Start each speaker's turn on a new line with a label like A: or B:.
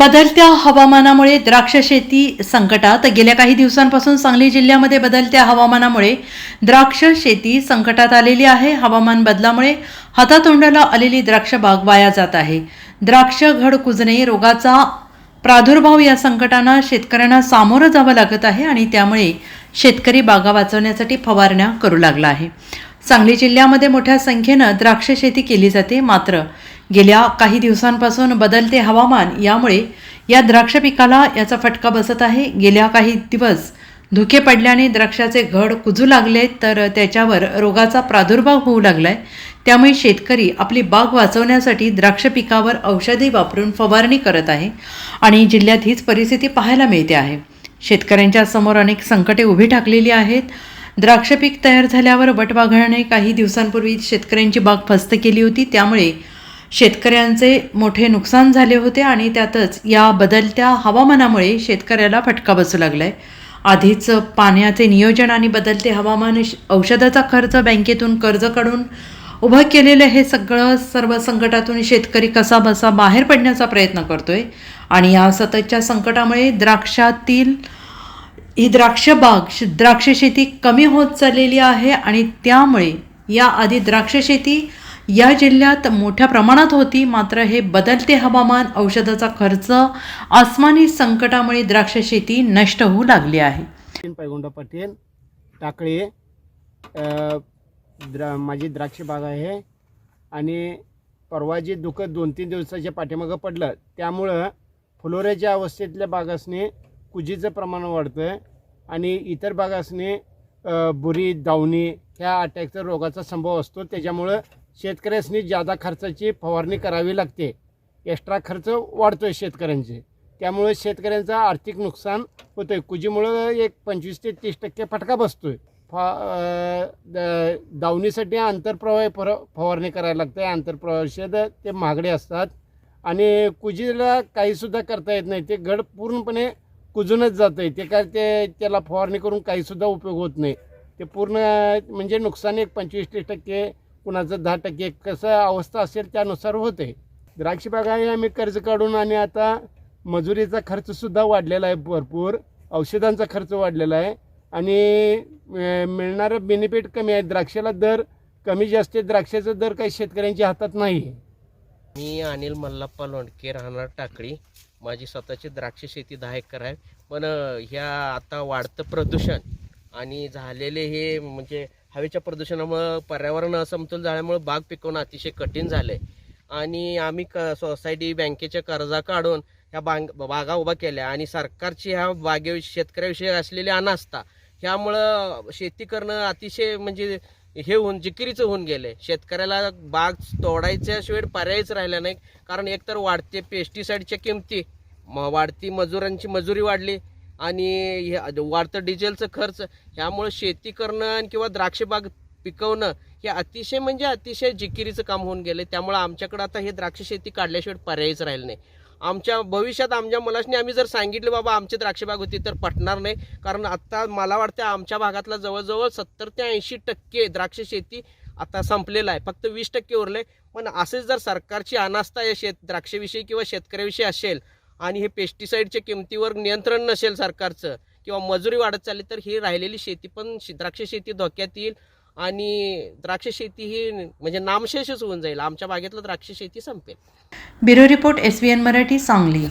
A: बदलत्या हवामानामुळे द्राक्ष शेती संकटात. गेल्या काही दिवसांपासून सांगली जिल्ह्यामध्ये बदलत्या हवामानामुळे द्राक्ष शेती संकटात आलेली आहे. हवामान बदलामुळे हातातोंडाला आलेली द्राक्ष बाग वाया जात आहे. द्राक्ष घड कुजणे रोगाचा प्रादुर्भाव या संकटांना शेतकऱ्यांना सामोरं जावं लागत आहे आणि त्यामुळे शेतकरी बागा वाचवण्यासाठी फवारण्या करू लागला आहे. सांगली जिल्ह्यामध्ये मोठ्या संख्येनं द्राक्ष शेती केली जाते. मात्र गेल्या काही दिवसांपासून बदलते हवामान यामुळे या द्राक्ष पिकाला याचा फटका बसत आहे. गेल्या काही दिवस धुके पडल्याने द्राक्षाचे घड कुजू लागले तर त्याच्यावर रोगाचा प्रादुर्भाव होऊ लागलाय. त्यामुळे शेतकरी आपली बाग वाचवण्यासाठी द्राक्ष पिकावर औषधी वापरून फवारणी करत आहे आणि जिल्ह्यात हीच परिस्थिती पाहायला मिळते आहे. शेतकऱ्यांच्या समोर अनेक संकटे उभी ठाकलेली आहेत. द्राक्ष पीक तयार झाल्यावर वटवाघळाने काही दिवसांपूर्वी शेतकऱ्यांची बाग फस्त केली होती. त्यामुळे शेतकऱ्यांचे मोठे नुकसान झाले होते आणि त्यातच या बदलत्या हवामानामुळे शेतकऱ्याला फटका बसू लागलाय. आधीच पाण्याचे नियोजन आणि बदलते हवामान श- औषधाचा खर्च बँकेतून कर्ज काढून उभं केलेलं हे सगळं सर्व संकटातून शेतकरी कसा बसा बाहेर पडण्याचा प्रयत्न करतोय. आणि या सततच्या संकटामुळे द्राक्षातील ही द्राक्ष बाग श- द्राक्ष शेती कमी होत चाललेली आहे आणि त्यामुळे याआधी द्राक्ष शेती या जिल्ह्यात मोठ्या प्रमाणात होती. मात्र हे बदलते हवामान औषधाचा खर्च आसमानी संकटामुळे द्राक्ष शेती नष्ट होऊ लागली आहे.
B: पैगुंडा पटेल टाकळे द्रा माझी द्राक्ष बाग आहे. आणि परवा जे दुखत दोन तीन दिवसाच्या पाठीमागं पडलं त्यामुळं फुलोऱ्याच्या अवस्थेतल्या बागासने कुजीचं प्रमाण वाढतं आणि इतर भागासने बुरी दावणी ह्या अटॅकचा रोगाचा संभव असतो. त्याच्यामुळं शेतकऱ्यासनी जादा खर्चाची फवारणी करावी लागते एक्स्ट्रा खर्च वाढतो आहे शेतकऱ्यांचे. त्यामुळे शेतकऱ्यांचं आर्थिक नुकसान होतं आहे कुजीमुळं एक पंचवीस ते तीस टक्के फटका बसतो आहे फा द- दावणीसाठी आंतरप्रवाही फर फवारणी करायला लागते आंतरप्रवाह ते महागडे असतात. आणि कुजीला काहीसुद्धा करता येत नाही. ते गड पूर्णपणे कुजूनच जातं आहे ते काय ते त्याला फवारणी करून काहीसुद्धा उपयोग होत नाही. ते पूर्ण म्हणजे नुकसान एक पंचवीस तीस टक्के कुणाचं दहा टक्के कसं अवस्था असेल त्यानुसार होते द्राक्ष बागा आम्ही कर्ज काढून आणि आता मजुरीचा खर्चसुद्धा वाढलेला आहे भरपूर. औषधांचा खर्च वाढलेला आहे. आणि मिळणारं बेनिफिट कमी आहे. द्राक्षाला दर कमी जास्त द्राक्षाचा दर काही शेतकऱ्यांच्या हातात नाही आहे
C: मी अनिल मल्लाप्पा लोंडके राहणार टाकळी. माझी स्वतःची द्राक्ष शेती दहा एकर आहे. पण ह्या आता वाढतं प्रदूषण आणि झालेले हे म्हणजे हवेच्या प्रदूषणामुळं पर्यावरण असमतोल झाल्यामुळं बाग पिकवणं अतिशय कठीण झालं आहे आणि आम्ही क सोसायटी बँकेच्या कर्जा काढून ह्या बांग बागा उभा केल्या आणि सरकारची ह्या बागेविषयी शेतकऱ्याविषयी असलेली अनास्था ह्यामुळं शेती करणं अतिशय म्हणजे हे होऊन जिकिरीचं होऊन गेले शेतकऱ्याला बाग तोडायच्याशिवाय पर्यायच राहिला नाही. कारण एकतर वाढते पेस्टिसाईडच्या किमती म वाढती मजुरांची मजुरी वाढली आणि वाढतं डिझेलचं खर्च. ह्यामुळे शेती करणं आणि किंवा द्राक्षबाग पिकवणं हे अतिशय म्हणजे अतिशय जिकिरीचं काम होऊन गेलं त्यामुळे आमच्याकडे आता हे द्राक्ष शेती काढल्याशिवाय पर्यायच राहिलं नाही. आमच्या भविष्यात आमच्या मुलांनी आम्ही जर सांगितलं बाबा आमची द्राक्षबाग होती तर पटणार नाही. कारण आत्ता मला वाटतं आमच्या भागातला जवळजवळ सत्तर ते ऐंशी टक्के द्राक्ष शेती आता संपलेलं आहे. फक्त वीस टक्के उरले. पण असेच जर सरकारची अनास्था या शेत द्राक्षविषयी किंवा शेतकऱ्याविषयी असेल आणि हे पेस्टिसाईडच्या किमतीवर नियंत्रण नसेल सरकारचं किंवा मजुरी वाढत चालली तर ही राहिलेली शेती पण द्राक्ष शेती धोक्यात येईल. आणि द्राक्ष शेती ही म्हणजे नामशेषच होऊन जाईल. आमच्या बागेतलं द्राक्ष शेती संपेल.
A: Bureau report S V N Marathi Sangli.